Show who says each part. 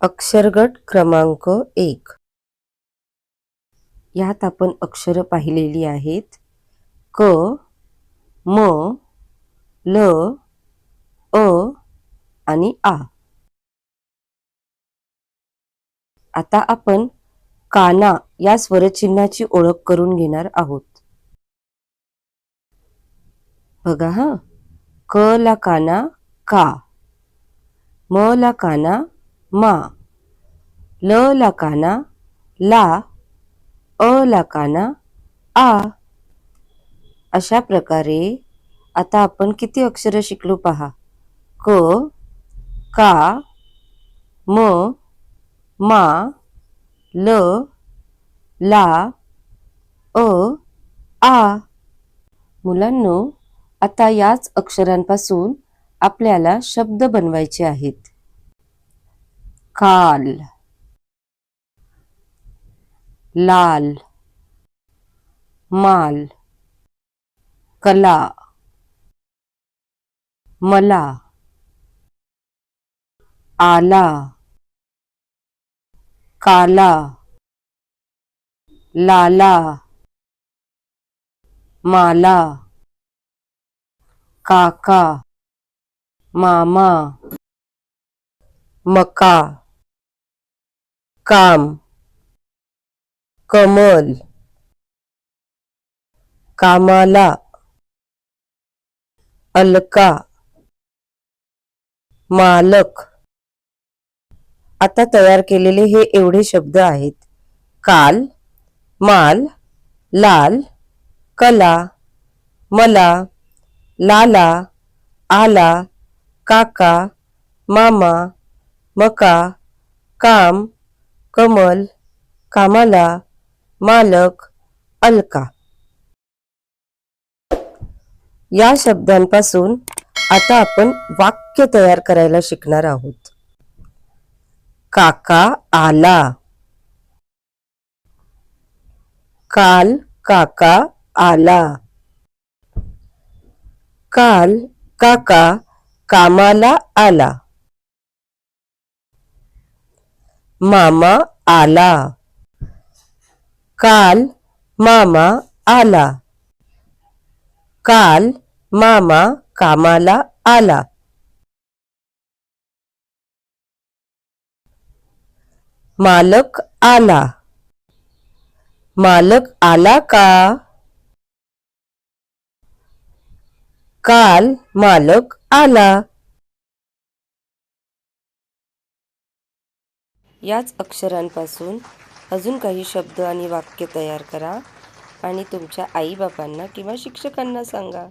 Speaker 1: अक्षरगट क्रमांक एक. यात आपण अक्षरं पाहिलेली आहेत. क म ल अ आणि आ. आता आपण काना या स्वरचिन्हाची ओळख करून घेणार आहोत. बघा हा. क ला काना का. म ला काना मा. ल ला काना ला अ ला काना आ. अशा प्रकारे आता आपण किती अक्षरं शिकलो पहा. क का म मा ल ला अ आ. मुलांनो आता याच अक्षरांपासून आपल्याला शब्द बनवायचे आहेत. काल। लाल। माल। कला। मला। आला। काला। लाला। माला। काका। मामा। मका। काम. कमल. कामाला. अलका. मालक. आता तयार केलेले हे एवढे शब्द आहेत. काल माल लाल कला मला लाला आला काका मामा मका काम कमल कामाला मालक अलका. या शब्दांपासून आता आपण वाक्य तयार करायला शिकणार आहोत. काका आला. काल काका आला. काल काका कामाला आला. मामा आला. काल मामा आला. काल मामा कामाला आला. मालक आला. मालक आला का? काल मालक आला. याच अक्षरांपासून अजून काही शब्द आणि वाक्य तयार करा आणि तुमच्या आईबापांना किंवा शिक्षकांना सांगा.